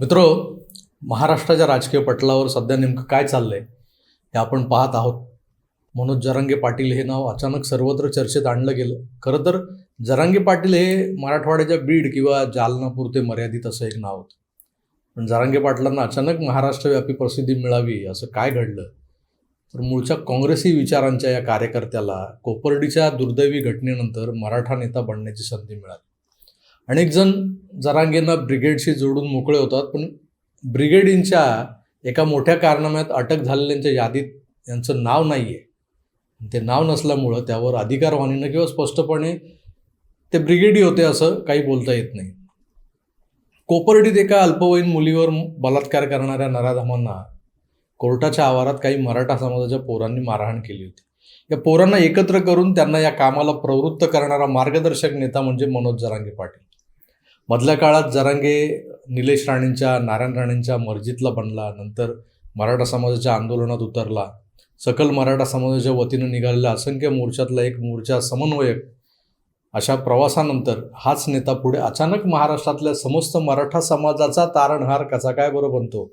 मित्र महाराष्ट्राच्या राजकीय पटलावर सध्या नेमकं काय चाललंय हे आपण पाहत आहोत. मनोज जरांगे पाटील हे नाव अचानक सर्वत्र चर्चेत आणलं गेलं. खरं तर जरांगे पाटील हे मराठवाड्याच्या बीड किंवा जालनापुरते मर्यादित असं एक नाव होतं. पण जरांगे पाटलांना अचानक महाराष्ट्रव्यापी प्रसिद्धी मिळावी असं काय घडलं? तर मूळच्या काँग्रेसी विचारांच्या या कार्यकर्त्याला कोपर्डीच्या दुर्दैवी घटनेनंतर मराठा नेता बनण्याची संधी मिळाली. अनेक जण जरांगेंना ब्रिगेडशी जोडून मोकळे होतात पण ब्रिगेडींच्या एका मोठ्या कारनाम्यात अटक झालेल्यांच्या यादीत यांचं नाव नाही आहे ते नाव नसल्यामुळं त्यावर अधिकारवाणीनं किंवा स्पष्टपणे ते ब्रिगेडी होते असं काही बोलता येत नाही. कोपर्डीत एका अल्पवयीन मुलीवर बलात्कार करणाऱ्या नराधमांना कोर्टाच्या आवारात काही मराठा समाजाच्या पोरांनी मारहाण केली होती. या पोरांना एकत्र करून त्यांना या कामाला प्रवृत्त करणारा मार्गदर्शक नेता म्हणजे मनोज जरांगे पाटील. मधल्या काळात जरांगे निलेश राणेंच्या नारायण राणेंच्या मर्जीतला बनला नंतर मराठा समाजाच्या आंदोलनात उतरला. सकल मराठा समाजाच्या वतीनं निघालेल्या असंख्य मोर्चातला एक मोर्चा समन्वयक अशा प्रवासानंतर हाच नेता पुढे अचानक महाराष्ट्रातल्या समस्त मराठा समाजाचा तारणहार कसा काय बरं बनतो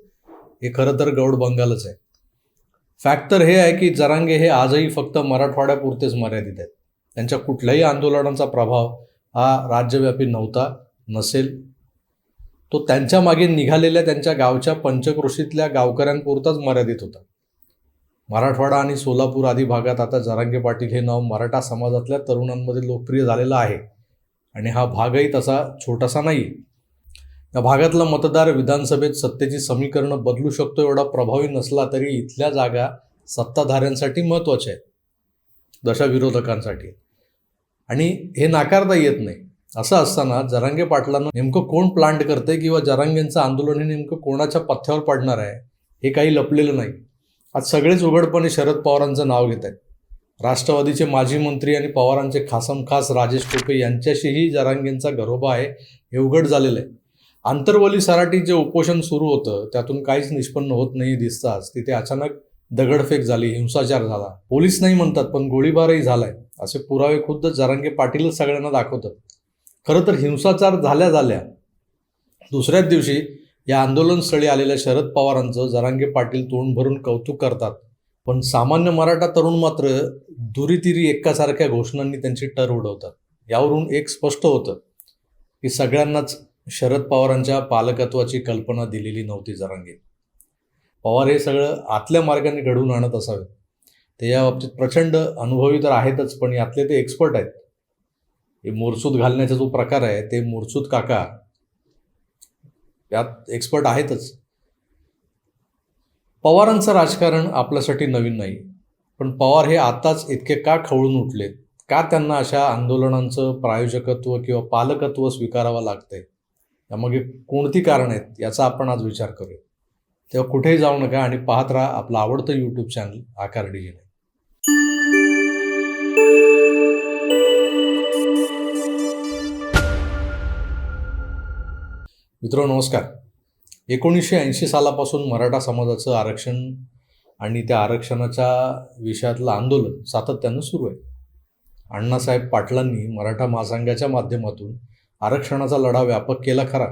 हे खरं तर गौड बंगालच आहे. फॅक्ट तर हे आहे की जरांगे हे आजही फक्त मराठवाड्यापुरतेच मर्यादित आहेत. त्यांच्या कुठल्याही आंदोलनाचा प्रभाव हा राज्यव्यापी नव्हता. नसेल. तो त्यांच्या मागे निघालेल्या त्यांच्या गावच्या पंचक्रोशीतल्या गावकऱ्यांपुरताच मर्यादित होता. मराठवाडा आणि सोलापूर आदी भागात आता जरांगे पाटील हे नाव मराठा समाजातल्या तरुणांमध्ये लोकप्रिय झालेलं आहे. आणि हा भागही तसा छोटासा नाही या भागातला मतदार विधानसभेत सत्तेची समीकरणं बदलू शकतो एवढा प्रभावी नसला तरी इथल्या जागा सत्ताधाऱ्यांसाठी महत्त्वाच्या आहेत. दशा विरोधकांसाठी आणि हे नाकारता येत नाही. असं असताना जरांगे पाटलांना नेमकं कोण प्लांट करते किंवा जरांगेंचं आंदोलन हे नेमकं कोणाच्या पथ्यावर पडणार आहे हे काही लपलेलं नाही. आज सगळेच उघडपणे शरद पवारांचं नाव घेत आहेत. राष्ट्रवादीचे माजी मंत्री आणि पवारांचे खासम खास राजेश टोपे यांच्याशीही जरांगेंचा गरोबा आहे हे उघड झालेलं आहे. आंतरवली सराठी जे उपोषण सुरू होतं त्यातून काहीच निष्पन्न होत नाही दिसताच तिथे अचानक दगडफेक झाली हिंसाचार झाला. पोलीस नाही म्हणतात पण गोळीबारही झालाय असे पुरावे खुद्द जरांगे पाटीलच सगळ्यांना दाखवतात. खरं तर हिंसाचार झाल्या झाल्या दुसऱ्याच दिवशी या आंदोलनस्थळी आलेल्या शरद पवारांचं जरांगे पाटील तोंड भरून कौतुक करतात. पण सामान्य मराठा तरुण मात्र दुरीतिरी एकासारख्या घोषणांनी त्यांची टर उडवतात. यावरून एक स्पष्ट होतं की सगळ्यांनाच शरद पवारांच्या पालकत्वाची कल्पना दिलेली नव्हती जरांगे. पवार हे सगळं आतल्या मार्गाने घडवून आणत असावेत. ते या बाबतीत प्रचंड अनुभवी तर आहेतच पण यातले ते एक्सपर्ट आहेत. हे मोरसूत घालण्याचा जो प्रकार आहे ते मोरसूत काका यात एक्सपर्ट आहेतच. पवारांचं राजकारण आपल्यासाठी नवीन नाही पण पवार हे आताच इतके का खवळून उठलेत का त्यांना अशा आंदोलनांचं प्रायोजकत्व किंवा पालकत्व स्वीकारावं लागतंय? यामागे कोणती कारण आहेत याचा आपण आज विचार करूया. तेव्हा कुठेही जाऊ नका आणि पाहत राहा आपलं आवडतं यूट्यूब चॅनल आकार डिजिने मित्र नमस्कार. एकोणीसशे ऐंशी सालापासून मराठा समाजाचं आरक्षण आणि त्या आरक्षणाच्या विषयातलं आंदोलन सातत्यानं सुरू आहे. अण्णासाहेब पाटलांनी मराठा महासंघाच्या माध्यमातून आरक्षणाचा लढा व्यापक केला खरा.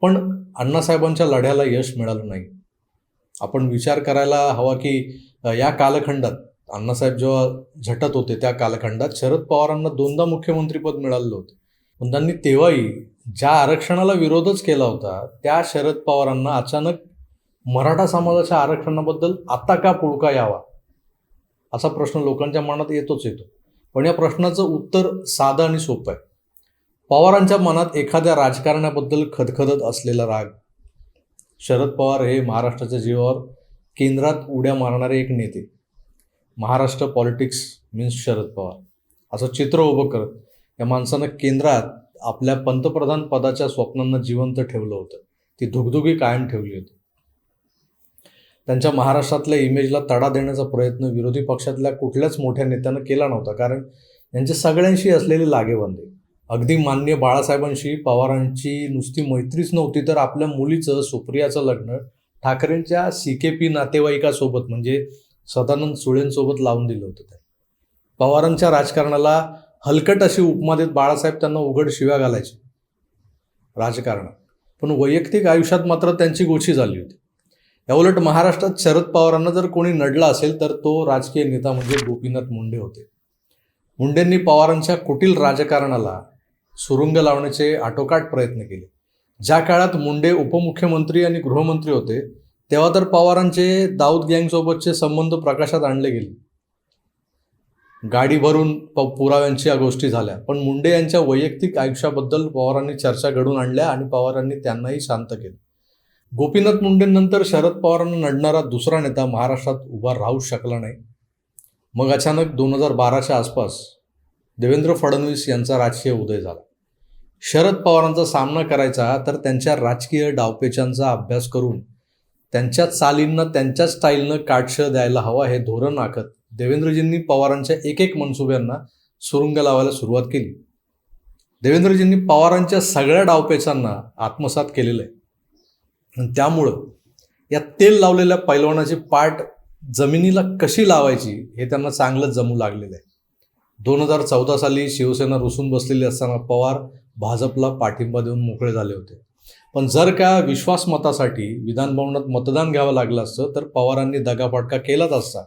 पण अण्णासाहेबांच्या लढ्याला यश मिळालं नाही. आपण विचार करायला हवा की या कालखंडात अण्णासाहेब जेव्हा झटत होते त्या कालखंडात शरद पवारांना दोनदा मुख्यमंत्रीपद मिळालेलं होतं. पण त्यांनी तेव्हाही ज्या आरक्षणाला विरोधच केला होता त्या शरद पवारांना अचानक मराठा समाजाच्या आरक्षणाबद्दल आता का पुळका यावा? असा प्रश्न लोकांच्या मनात येतोच येतो. पण या प्रश्नाचं उत्तर साधं आणि सोपं आहे. पवारांच्या मनात एखाद्या राजकारणाबद्दल खदखदत असलेला राग शरद पवार हे महाराष्ट्राच्या जीवावर केंद्रात उड्या मारणारे एक नेते. Maharashtra politics means Sharad Pawar. असं चित्र उभं करत या माणसानं केंद्रात आपल्या पंतप्रधान पदाच्या स्वप्नांना जिवंत ठेवलं होतं. ती धुगधुगी कायम ठेवली होती. त्यांच्या महाराष्ट्रातल्या इमेजला तडा देण्याचा प्रयत्न विरोधी पक्षातल्या कुठल्याच मोठ्या नेत्यानं केला नव्हता. कारण यांचे सगळ्यांशी असलेले लागेबांधे. अगदी मान्य बाळासाहेबांशी पवारांची नुसती मैत्रीच नव्हती तर आपल्या मुलीचं सुप्रियाचं लग्न ठाकरेंच्या सी के पी नातेवाईकासोबत म्हणजे सदानंद सुळेंसोबत लावून दिलं होतं त्या पवारांच्या राजकारणाला हलकट अशी उपमा देत बाळासाहेब त्यांना उघड शिव्या घालायचे. राजकारणात पण वैयक्तिक आयुष्यात मात्र त्यांची गोची झाली होती. याउलट महाराष्ट्रात शरद पवारांना जर कोणी नडला असेल तर तो राजकीय नेता म्हणजे गोपीनाथ मुंडे होते. मुंडेंनी पवारांच्या कुटील राजकारणाला सुरुंग लावण्याचे आटोकाट प्रयत्न केले. ज्या काळात मुंडे उपमुख्यमंत्री आणि गृहमंत्री होते तेव्हा तर पवारांचे दाऊद गँगसोबतचे संबंध प्रकाशात आणले गेले. गाडी भरून प पुराव्यांच्या गोष्टी झाल्या. पण मुंडे यांच्या वैयक्तिक आयुष्याबद्दल पवारांनी चर्चा घडून आणल्या आणि पवारांनी त्यांनाही शांत केलं. गोपीनाथ मुंडेंनंतर शरद पवारांना नडणारा दुसरा नेता महाराष्ट्रात उभा राहू शकला नाही. मग अचानक दोन हजार बाराच्या आसपास देवेंद्र फडणवीस यांचा राजकीय उदय झाला. शरद पवारांचा सामना करायचा तर त्यांच्या राजकीय डावपेचांचा अभ्यास करून त्यांच्या चालींना त्यांच्या स्टाईलनं काटश द्यायला हवा हे धोरण आखत देवेंद्रजींनी पवारांच्या एक एक मनसुब्यांना सुरुंग लावायला सुरुवात केली. देवेंद्रजींनी पवारांच्या सगळ्या डावपेचांना आत्मसात केलेलं आहे. आणि त्यामुळं या तेल लावलेल्या पैलवानाची पाठ जमिनीला कशी लावायची हे त्यांना चांगलं जमू लागलेलं आहे. दोन हजार चौदा साली शिवसेना रुसून बसलेली असताना पवार भाजपला पाठिंबा देऊन मोकळे झाले होते. पण जर का विश्वासमतासाठी विधानभवनात मतदान घ्यावं लागलं असतं तर पवारांनी दगापाटका केलाच असता.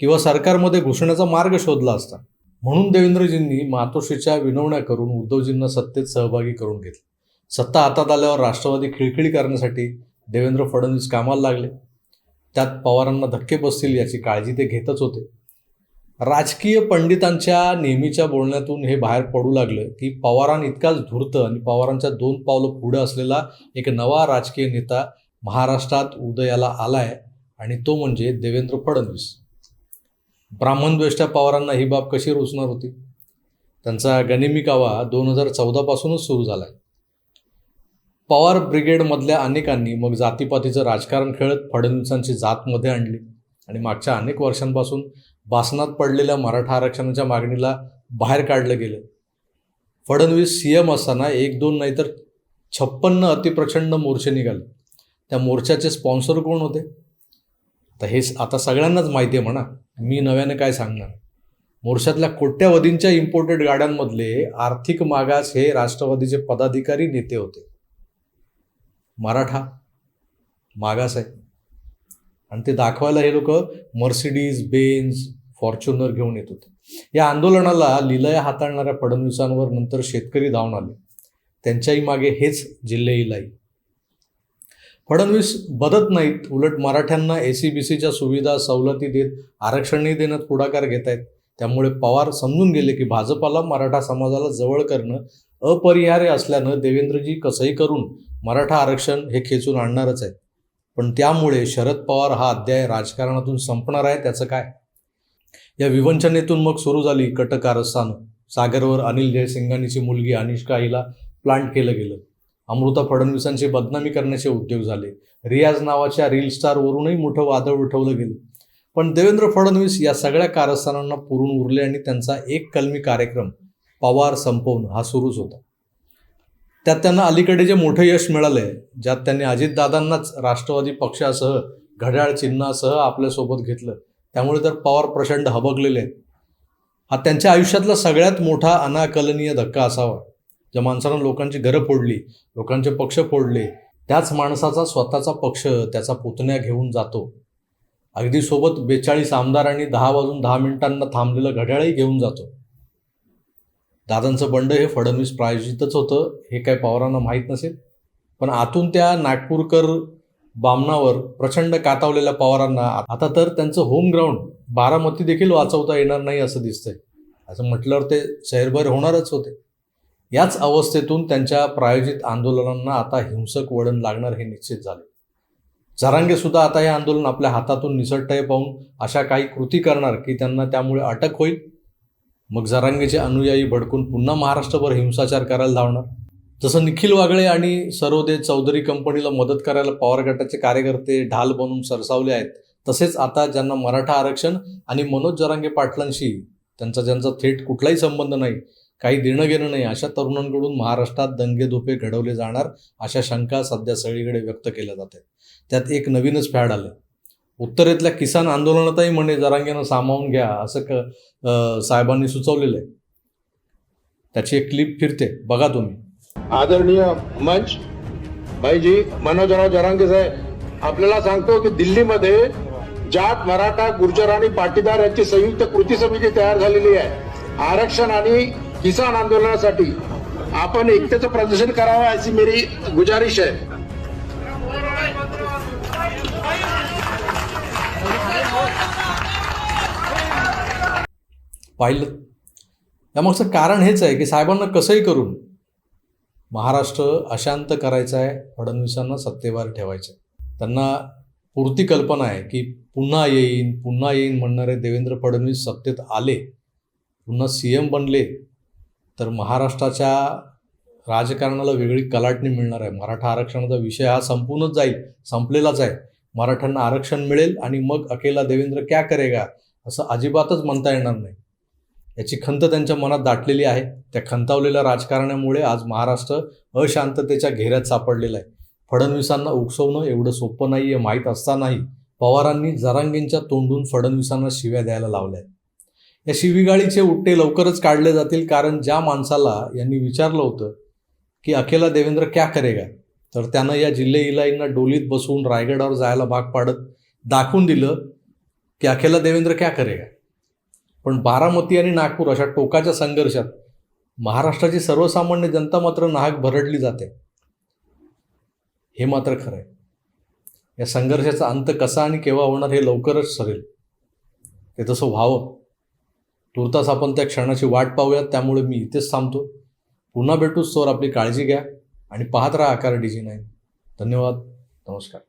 किंवा सरकारमध्ये घुसण्याचा मार्ग शोधला असता. म्हणून देवेंद्रजींनी मातोश्रीच्या विनवण्या करून उद्धवजींना सत्तेत सहभागी करून घेतले. सत्ता हातात आल्यावर राष्ट्रवादी खिळखिळी करण्यासाठी देवेंद्र फडणवीस कामाला लागले. त्यात पवारांना धक्के बसतील याची काळजी ते घेतच होते. राजकीय पंडितांच्या नेहमीच्या बोलण्यातून हे बाहेर पडू लागलं की पवारां इतकाच धूर्त आणि पवारांच्या दोन पावलं पुढं असलेला एक नवा राजकीय नेता महाराष्ट्रात उदयाला आलाय आणि तो म्हणजे देवेंद्र फडणवीस. ब्राह्मणद्वेष्टा पवारांना ही बाब कशी रुचणार होती? त्यांचा गनिमी कावा दोन हजार चौदापासूनच सुरू झाला आहे पवार ब्रिगेडमधल्या अनेकांनी मग जातीपातीचं राजकारण खेळत फडणवीसांची जातमध्ये आणली आणि मागच्या अनेक वर्षांपासून बासनात पडलेल्या मराठा आरक्षणाच्या मागणीला बाहेर काढलं गेलं. फडणवीस सी एम असताना एक दोन नाहीतर छप्पन्न अतिप्रचंड मोर्चे निघाले. त्या मोर्चाचे स्पॉन्सर कोण होते? तर हे आता सगळ्यांनाच माहिती आहे म्हणा. मी नव्याने काय सांगणार? मोर्शातल्या कोट्यावधींच्या इम्पोर्टेड गाड्यांमधले आर्थिक मागास हे राष्ट्रवादीचे पदाधिकारी नेते होते. मराठा मागास आहे. आणि ते दाखवायला हे लोक मर्सिडीज बेन्स फॉर्च्युनर घेऊन येत होते. या आंदोलनाला लिलया हाताळणाऱ्या फडणवीसांवर नंतर शेतकरी धावून आले. त्यांच्याही मागे हेच जिल्हे इलाई फडणवीस बदत नाहीत उलट मराठ्यांना ए सी बी सीच्या सुविधा सवलती देत आरक्षणही देण्यात पुढाकार घेत आहेत त्यामुळे पवार समजून गेले की भाजपाला मराठा समाजाला जवळ करणं अपरिहार्य असल्यानं देवेंद्रजी कसंही करून मराठा आरक्षण हे खेचून आणणारच आहेत. पण त्यामुळे शरद पवार हा अध्याय राजकारणातून संपणार आहे त्याचं काय? या विवंचनेतून मग सुरू झाली कटकारस्थानं. सागरवर अनिल जयसिंगानीची मुलगी अनिष्का हिला प्लांट केलं गेलं. अमृता फडणवीसांची बदनामी करण्याचे उद्योग झाले. रियाज नावाच्या रील स्टारवरूनही मोठं वादळ उठवलं गेलं. पण देवेंद्र फडणवीस या सगळ्या कारस्थानांना पुरून उरले आणि त्यांचा एक कलमी कार्यक्रम पवार संपवणं हा सुरूच होता. त्यात त्यांना अलीकडे जे मोठं यश मिळालंय ज्यात त्यांनी अजितदादांनाच राष्ट्रवादी पक्षासह घड्याळ चिन्हासह आपल्यासोबत घेतलं त्यामुळे तर पवार प्रचंड हबकलेले आहेत. हा त्यांच्या आयुष्यातला सगळ्यात मोठा अनाकलनीय धक्का असावा. ज्या माणसानं लोकांची घरं फोडली लोकांचे पक्ष फोडले त्याच माणसाचा स्वतःचा पक्ष त्याचा पुतण्या घेऊन जातो. अगदी सोबत बेचाळीस आमदारांनी दहा वाजून दहा मिनिटांना थांबलेलं घड्याळही घेऊन जातो. दादांचं बंड हे फडणवीस प्रायोजितच होतं हे काय पवारांना माहीत नसेल. पण आतून त्या नागपूरकर बामणावर प्रचंड कातावलेल्या पवारांना आता तर त्यांचं होम ग्राउंड बारामती देखील वाचवता येणार नाही असं दिसतंय. असं म्हटल्यावर ते शहरभर होणारच होते. याच अवस्थेतून त्यांच्या प्रायोजित आंदोलनांना आता हिंसक वळण लागणार हे निश्चित झाले. जरांगेसुद्धा आता हे आंदोलन आपल्या हातातून निसटतंय पाहून अशा काही कृती करणार की त्यांना त्यामुळे अटक होईल? मग जरांगेचे अनुयायी भडकून पुन्हा महाराष्ट्रभर हिंसाचार करायला धावणार? जसं निखिल वागळे आणि सरोदे चौधरी कंपनीला मदत करायला पवार गटाचे कार्यकर्ते ढाल बनून सरसावले आहेत तसेच आता ज्यांना मराठा आरक्षण आणि मनोज जरांगे पाटलांशी त्यांचा ज्यांचा थेट कुठलाही संबंध नाही काही देणं घेणं नाही. अशा तरुणांकडून महाराष्ट्रात दंगेधोपे घडवले जाणार अशा शंका सध्या सगळीकडे व्यक्त केल्या जात आहेत. त्यात एक नवीनच फॅड आलं उत्तरेतल्या किसान आंदोलनातही म्हणे जरांगेनं सामावून घ्या असं क साहेबांनी सुचवलेलं आहे त्याची एक क्लिप फिरते. बघा तुम्ही. आदरणीय मंच भाईजी मनोजराव जरांगे साहेब आपल्याला सांगतो की दिल्लीमध्ये जात मराठा गुर्जर आणि पाटीदार यांची संयुक्त कृती समिती तयार झालेली आहे. आरक्षण आणि किसान आंदोलनासाठी आपण एकतेचं प्रदर्शन करावं अशी मेरी गुजारिश आहे. पाहिलं. त्यामागचं कारण हेच आहे की साहेबांना कसंही करून महाराष्ट्र अशांत करायचा आहे फडणवीसांना सत्तेवर ठेवायचं आहे. त्यांना पुरती कल्पना आहे की पुन्हा येईन पुन्हा येईन म्हणणारे देवेंद्र फडणवीस सत्तेत आले पुन्हा सी एम बनले तर महाराष्ट्राच्या राजकारणाला वेगळी कलाटणी मिळणार आहे. मराठा आरक्षणाचा विषय हा संपूनच जाईल संपलेलाच आहे. मराठ्यांना आरक्षण मिळेल आणि मग अकेला देवेंद्र क्या करेगा असं अजिबातच म्हणता येणार नाही. याची खंत त्यांच्या मनात दाटलेली आहे. त्या खंतावलेल्या राजकारणामुळे आज महाराष्ट्र अशांततेच्या घेऱ्यात सापडलेला आहे. फडणवीसांना उकसवणं एवढं सोपं नाही हे माहीत असतानाही पवारांनी जरांगींच्या तोंडून फडणवीसांना शिव्या द्यायला लावल्या आहेत या शिवीगाळीचे उट्टे लवकरच काढले जातील कारण ज्या माणसाला यांनी विचारलं होतं की अखेला देवेंद्र क्या करेगा? तर त्यानं या जिल्हे इलाईंना डोलीत बसवून रायगडावर जायला भाग पाडत दाखवून दिलं की अखेला देवेंद्र क्या करेगा? पण बारामती आणि नागपूर अशा टोकाच्या संघर्षात महाराष्ट्राची सर्वसामान्य जनता मात्र नाहक भरडली जाते. हे मात्र खरं आहे या संघर्षाचा अंत कसा आणि केव्हा होणार हे लवकरच ठरेल. ते तसं व्हावं. तुर्तास आपण त्या क्षणाची वाट पाहूयात त्यामुळे मी इथेच थांबतो. पुन्हा भेटूच तोवर आपली काळजी घ्या आणि पाहत राहा आकार डी जी नाईन धन्यवाद नमस्कार.